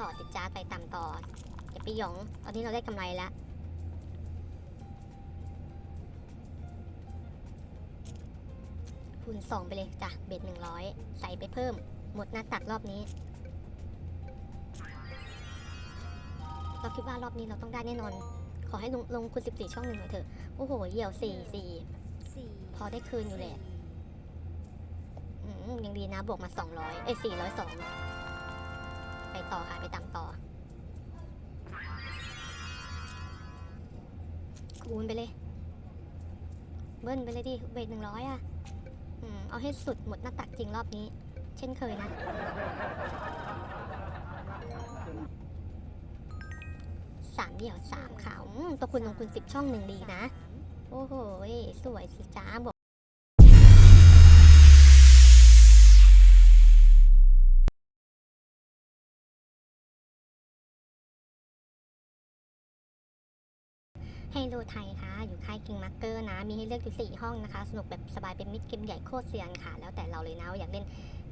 ต่อสิจ้าไปตามต่ออย่าไปหยอง ตอนนี้เราได้กำไรแล้วคูณสองไปเลยจ้ะเบ็ดหนึ่งร้อยใส่ไปเพิ่ม หมดหน้าตักรอบนี้ เราคิดว่ารอบนี้เราต้องได้แน่นอน ขอให้ลงลงคุณ14 ช่องหนึ่งหน่อยเถอะ โอ้โห เหี่ยว4สี่พอได้คืนอยู่แหละอืมยังดีนะ บวกมา 200 เอ้ย402 ไปต่อค่ะ ไปตามต่อ คูณไปเลย เบิ้ลไปเลยดิเบรหนึ่งร้อยอะอืมเอาให้สุดหมดหน้าตักจริงรอบนี้ เช่นเคยนะ สามเดี่ยวสามขาวตัวคุณลงคุณสิบช่องหนึ่งดีนะ โอ้โห สวยสิจ้าบอก ไฮโลไทยค่ะ อยู่ค่ายกิงมาร์เกอร์นะ มีให้เลือกอยู่4ห้องนะคะ สนุกแบบสบายเป็นมิดเกมใหญ่โคตรเซียนค่ะ แล้วแต่เราเลยนะอยากเล่น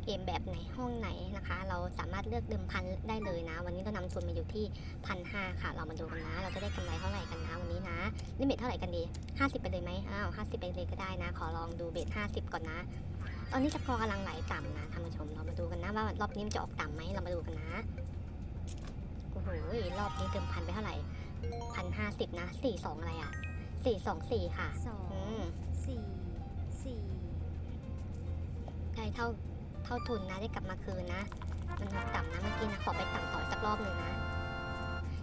เกมแบบไหนห้องไหนนะคะ เราสามารถเลือกเดิมพันได้เลยนะ วันนี้เรานำทุนมาอยู่ที่พันห้าค่ะ เรามาดูกันนะ เราจะได้กำไรเท่าไหร่กันนะวันนี้นะ ลิมิตเท่าไหร่กันดี 50 ไปเลยไหมอ้าว50 ไปเลยก็ได้นะ ขอลองดูเบส50 ก่อนนะ ตอนนี้สกอร์กำลังไหลต่ำนะท่านผู้ชม เรามาดูกันนะว่ารอบนี้มันจะออกต่ำไหมเรามาดูกันนะ โอ้โหรอบนี้เติมพันไปเท่าไหร่ พันห้าสิบนะสี่สองอะไรอะสี่สองสี่ค่ะสองอืมสี่สี่ได้เท่าเท่าทุนนะได้กลับมาคืนนะ มันต่ำนะเมื่อกี้นะขอไปต่ำต่ออีกสักรอบหนึ่งนะ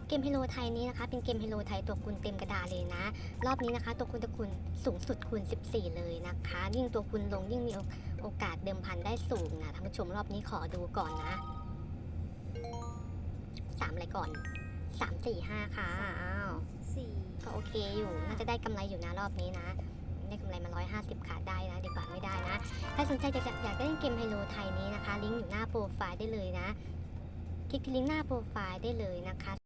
เกมเฮโลไทยนี้นะคะ เป็นเกมเฮโลไทยตัวคูณเต็มกระดาษเลยนะ รอบนี้นะคะ ตัวคูณตัวคูณสูงสุดคูณ 14 เลยนะคะ ยิ่งตัวคูณลงยิ่งมีโอโอกาสเดิมพันได้สูงนะท่านผู้ชมรอบนี้ขอดูก่อนนะสามอะไรก่อน สามสี่ห้าค่ะอ้าวสี่ก็โอเคอยู่ น่าจะได้กำไรอยู่นะรอบนี้นะ ได้กำไรมา 150ขาดได้นะดีกว่าไม่ได้นะ ถ้าสนใจจะอยากได้เล่นเกมไฮโลไทยนี้นะคะ ลิงก์อยู่หน้าโปรไฟล์ได้เลยนะ คลิกที่ลิงก์หน้าโปรไฟล์ได้เลยนะคะ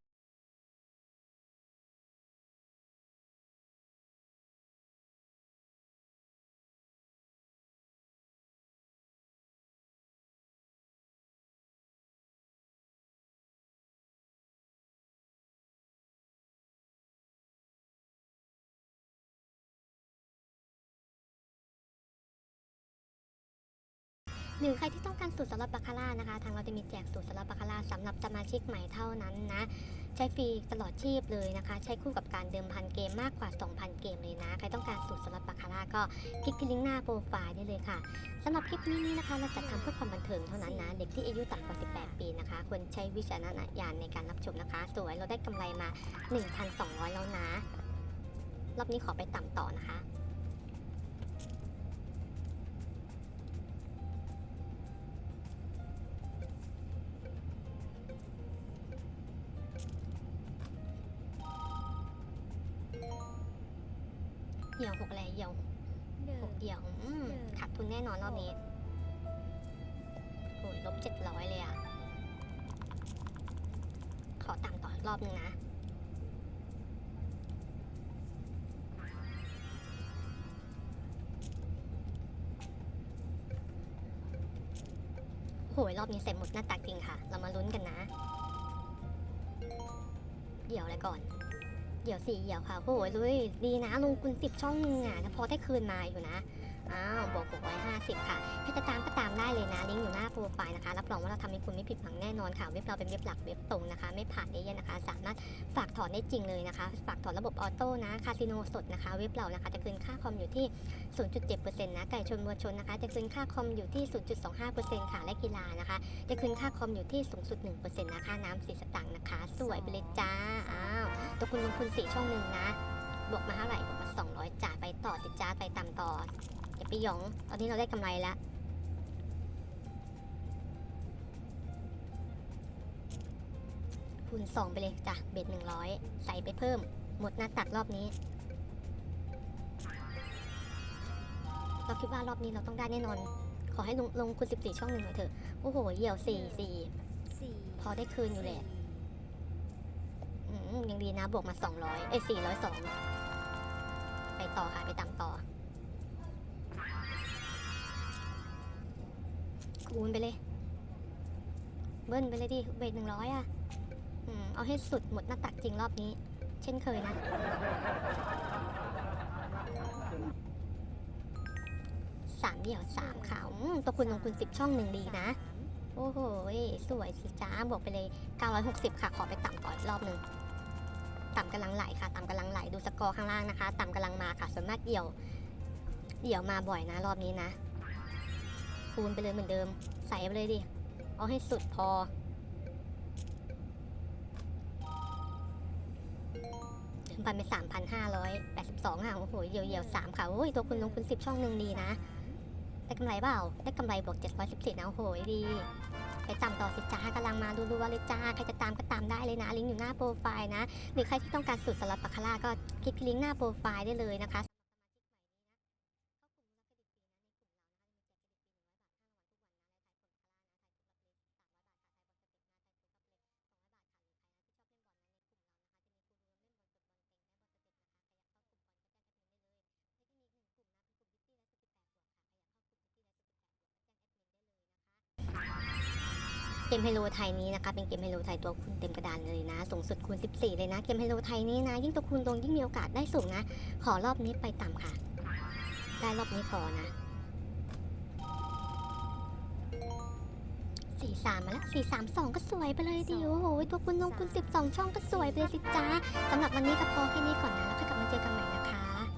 หรือใครที่ต้องการสูตรสำหรับบาคาร่านะคะ ทางเราจะมีแจกสูตรสำหรับบาคาร่าสำหรับสมาชิกใหม่เท่านั้นนะ ใช้ฟรีตลอดชีพเลยนะคะ ใช้คู่กับการเดิมพันเกมมากกว่า 2,000 เกมเลยนะ ใครต้องการสูตรสำหรับบาคาร่าก็คลิกที่ลิงก์หน้าโปรไฟล์ได้เลยค่ะสำหรับคลิปนี้นี่นะคะ เราจัดทำเพื่อความบันเทิงเท่านั้นนะ เด็กที่อายุต่ำกว่า 18 ปีนะคะควรใช้วิจารณญาณในการรับชมนะคะ สวยเราได้กำไรมา 1,200 แล้วนะ รอบนี้ขอไปต่ำต่อนะคะ เหี่ยวหกแลเหี่ยวหนึ่งหกเหี่ยวอืมหนึ่งขาดทุนแน่นอนรอบนี้โอ้ยลบเจ็ดร้อยเลยอะ ขอต่ำต่ออีกรอบนึงนะโหยรอบนี้เสร็จหมดหน้าตักจริงค่ะ เรามาลุ้นกันนะ เดี่ยวอะไรก่อน เดี่ยวสี่เดี่ยวค่ะโหยลุยดีนะลงคุณสิบช่องนึงอะพอได้คืนมาอยู่นะอ้าวบวก650ค่ะถ้าจะตามก็ตาม ได้เลยนะ ลิงก์อยู่หน้าโปรไฟล์นะคะ รับรองว่าเราทำให้คุณไม่ผิดหวังแน่นอนค่ะ เว็บเราเป็นเว็บหลักเว็บตรงนะคะ ไม่ผ่านเอเย่นนะคะ สามารถฝากถอนได้จริงเลยนะคะ ฝากถอนระบบออโต้นะ คาสิโนสดนะคะ เว็บเรานะคะ จะคืนค่าคอมอยู่ที่ 0.7%นะ ไก่ชนวัวชนนะคะ จะคืนค่าคอมอยู่ที่ 0.25%ค่ะ และกีฬานะคะ จะคืนค่าคอมอยู่ที่สูงสุด 1%นะ ค่าน้ำสีสตังค์นะคะ สวยไปเลยจ้า อ้าวตัวคุณลงทุนสี่ช่องหนึ่งนะ บวกมาเท่าไหร่ บวกมา 200จ่ายไปต่อสิจ้าไปตามต่ออย่าไปหยอง ตอนนี้เราได้กำไรแล้ว คูณ 2 ไปเลยจ้ะ เบ็ด 100 ใส่ไปเพิ่ม หมดหน้าตักรอบนี้ เราคิดว่ารอบนี้เราต้องได้แน่นอน ขอให้ลงลงคุณ14 ช่องหนึ่งหน่อยเถอะ โอ้โห เหี่ยว 4 4สี่พอได้คืนอยู่แหละอืมยังดีนะ บวกมา 200 เอ้ย402 ไปต่อค่ะ ไปตามต่อ คูณไปเลย เบิ้ลไปเลยดิ เบรหนึ่งร้อยอะ อืมเอาให้สุดหมดหน้าตักจริงรอบนี้ เช่นเคยนะ สามเดี่ยวสามขาวอืมตัวคุณลงคุณสิบช่องหนึ่งดีนะ โอ้โหสวยสิจ้าบวกไปเลย 960 ค่ะ ขอไปต่ำก่อนรอบหนึ่งต่ำกำลังไหลค่ะ ต่ำกำลังไหลดูสกอร์ข้างล่างนะคะ ต่ำกำลังมาค่ะส่วนมากเดี่ยว เดี่ยวมาบ่อยนะ รอบนี้นะ คูณไปเลยเหมือนเดิม ใส่ไปเลยดิ เอาให้สุดพอ ถึงพันห้าร้อยแปดสิบสองค่ะโอ้โหเหี่ยวเหี่ยวๆสามค่ะโอ้ยตัวคุณลงคุณสิบช่องหนึ่งดีนะ ได้กำไรเปล่า ได้กำไรบวกเจ็ดร้อยสิบสี่นะโอ้โหดีไปตามต่อสิจ้ากำลังมาดูๆว่าเลยจ้าใครจะตามก็ตามได้เลยนะลิงก์อยู่หน้าโปรไฟล์นะ หรือใครที่ต้องการสูตรสลับปักคาร่าก็คลิกลิงก์หน้าโปรไฟล์ได้เลยนะคะ เกมไฮโลไทยนี้นะคะเป็นเกมไฮโลไทยตัวคูณเต็มกระดานเลยนะสูงสุดคูณ 14 เลยนะ เกมไฮโลไทยนี้นะ ยิ่งตัวคูณลงยิ่งมีโอกาสได้สูงนะ ขอรอบนี้ไปต่ำค่ะ ได้รอบนี้พอนะสี่สามมาแล้วสี่สามสองก็สวยไปเลยดิโอ้โหตัวคุณลงคุณสิบสองช่องก็สวยไปเลยสิจ้าสำหรับวันนี้ก็พอแค่นี้ก่อนนะ แล้วค่อยกลับมาเจอกันใหม่นะคะ